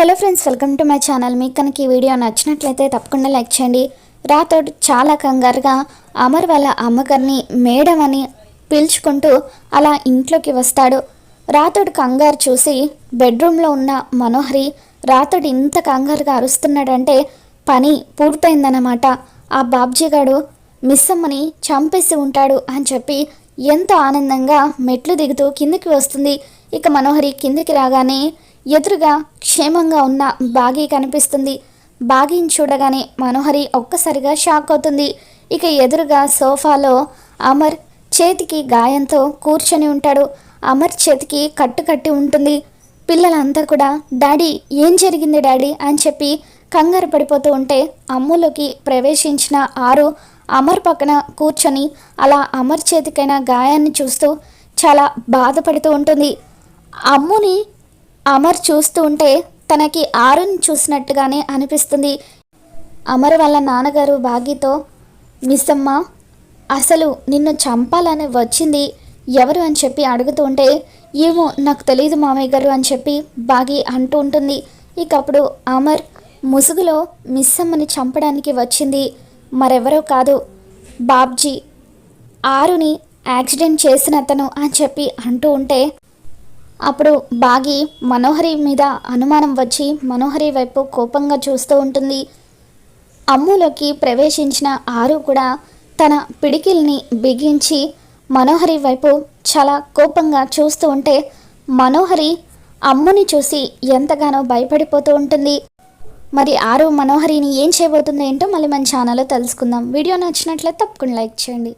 Hello friends welcome to my channel. మీకు కనుక ఈ వీడియో నచ్చినట్లయితే తప్పకుండా లైక్ చేయండి. రాతోడు చాలా కంగారుగా అమర్ వాళ్ళ అమ్మగారిని మేడం అని పిలుచుకుంటూ అలా ఇంట్లోకి వస్తాడు. రాతోడు కంగారు చూసి బెడ్రూమ్లో ఉన్న మనోహరి రాతోడు ఇంత కంగారుగా అరుస్తున్నాడంటే పని పూర్తయిందన్నమాట. ఆ బాబ్జీ మిస్సమ్మని మిస్ అమ్మని చంపేసి ఉంటాడు అని చెప్పి ఎంతో ఆనందంగా మెట్లు దిగుతూ కిందికి వస్తుంది. ఇక మనోహరి కిందికి రాగానే ఎదురుగా క్షేమంగా ఉన్న బాగి కనిపిస్తుంది. బాగిని చూడగానే మనోహరి ఒక్కసారిగా షాక్ అవుతుంది. ఇక ఎదురుగా సోఫాలో అమర్ చేతికి గాయంతో కూర్చొని ఉంటాడు. అమర్ చేతికి కట్టు కట్టి ఉంటుంది. పిల్లలంతా కూడా డాడీ ఏం జరిగింది డాడీ? అని చెప్పి కంగారు పడిపోతూ ఉంటే అమ్ములోకి ప్రవేశించిన ఆరు అమర్ పక్కన కూర్చొని అలా అమర్ చేతికైన గాయాన్ని చూస్తూ చాలా బాధపడుతూ ఉంటుంది. అమ్ముని అమర్ చూస్తూ ఉంటే తనకి ఆరుని చూసినట్టుగానే అనిపిస్తుంది. అమర్ వాళ్ళ నాన్నగారు బాగీతో మిస్సమ్మ అసలు నిన్ను చంపాలని వచ్చింది ఎవరు? అని చెప్పి అడుగుతూ ఉంటే ఏమో నాకు తెలియదు మామయ్య గారు అని చెప్పి బాగి అంటూ ఉంటుంది. ఇక అప్పుడు అమర్ ముసుగులో మిస్ అమ్మని చంపడానికి వచ్చింది. మరెవరో కాదు బాబ్జీ. ఆరుని యాక్సిడెంట్ చేసిన అతను అని చెప్పి అంటూ ఉంటే అప్పుడు బాగి మనోహరి మీద అనుమానం వచ్చి మనోహరి వైపు కోపంగా చూస్తూ ఉంటుంది. అమ్ములోకి ప్రవేశించిన ఆరు కూడా తన పిడికిల్ని బిగించి మనోహరి వైపు చాలా కోపంగా చూస్తూ ఉంటే మనోహరి అమ్ముని చూసి ఎంతగానో భయపడిపోతూ ఉంటుంది. మరి ఆరు మనోహరిని ఏం చేయబోతుందో ఏంటో మళ్ళీ మన ఛానల్లో తెలుసుకుందాం. వీడియో నచ్చినట్లయితే తప్పకుండా లైక్ చేయండి.